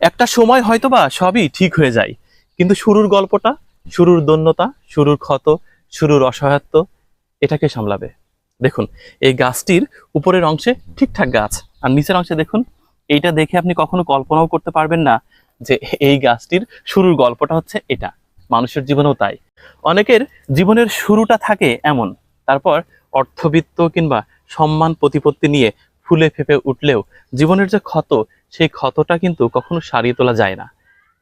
একটা সময় হয়তোবা সবই ঠিক হয়ে যায়, কিন্তু শুরুর গল্পটা, শুরুর দন্যতা, শুরুর ক্ষত, শুরুর অসহায়ত্ব এটাকে সামলাবে। দেখুন, এই গাছটির উপরের অংশে ঠিকঠাক গাছ, আর নিচের অংশে দেখুন, এইটা দেখে আপনি কখনো কল্পনাও করতে পারবেন না যে এই গাছটির শুরুর গল্পটা হচ্ছে এটা। মানুষের জীবনেও তাই। অনেকের জীবনের শুরুটা থাকে এমন, তারপর অর্থবিত্ত কিংবা সম্মান প্রতিপত্তি নিয়ে ফুলে ফেপে উঠলেও জীবনের যে ক্ষত সেই ক্ষতটা কিন্তু কখনো সারিয়ে তোলা যায় না।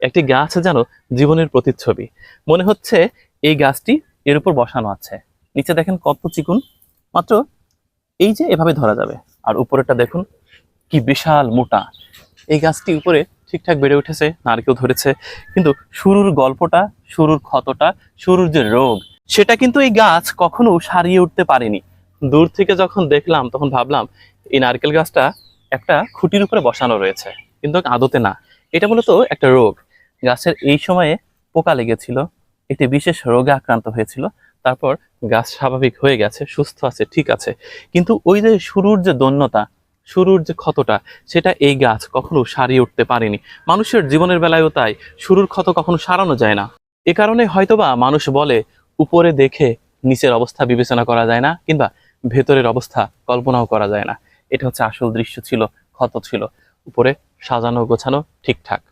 একটি গাছ যেন জীবনের প্রতিচ্ছবি। মনে হচ্ছে এই গাছটি এর উপর বসানো আছে। নিচে দেখেন কত চিকুন। মাত্র এই যে এভাবে ধরা যাবে। আর উপরেটা দেখুন, কি বিশাল মোটা। এই গাছটি উপরে ঠিকঠাক বেড়ে উঠেছে, নারকেল ধরেছে। কিন্তু শুরুর গল্পটা, শুরুর ক্ষতটা, শুরুর যে রোগ, সেটা কিন্তু এই গাছ কখনো সারিয়ে উঠতে পারেনি। দূর থেকে যখন দেখলাম, তখন ভাবলাম, এই নারকেল গাছটা একটা খুঁটির উপরে বসানো রয়েছে, কিন্তু আদতে না। এটা মূলত একটা রোগ। গাছের এই সময়ে পোকা লেগেছিল, একটি বিশেষ রোগে আক্রান্ত হয়েছিল, তারপর গাছ স্বাভাবিক হয়ে গেছে, সুস্থ আছে, ঠিক আছে। কিন্তু ওই যে শুরুর যে দন্যতা, শুরুর যে ক্ষতটা, সেটা এই গাছ কখনো সারিয়ে উঠতে পারেনি। মানুষের জীবনের বেলায়ও তাই, শুরুর ক্ষত কখনো সারানো যায় না। এ কারণে হয়তোবা মানুষ বলে, উপরে দেখে নিচের অবস্থা বিবেচনা করা যায় না, কিংবা ভেতরের অবস্থা কল্পনাও করা যায় না। এটা হচ্ছে আসল দৃশ্য ছিল ক্ষত ছিল। উপরে সাজানো গোছানো ঠিকঠাক।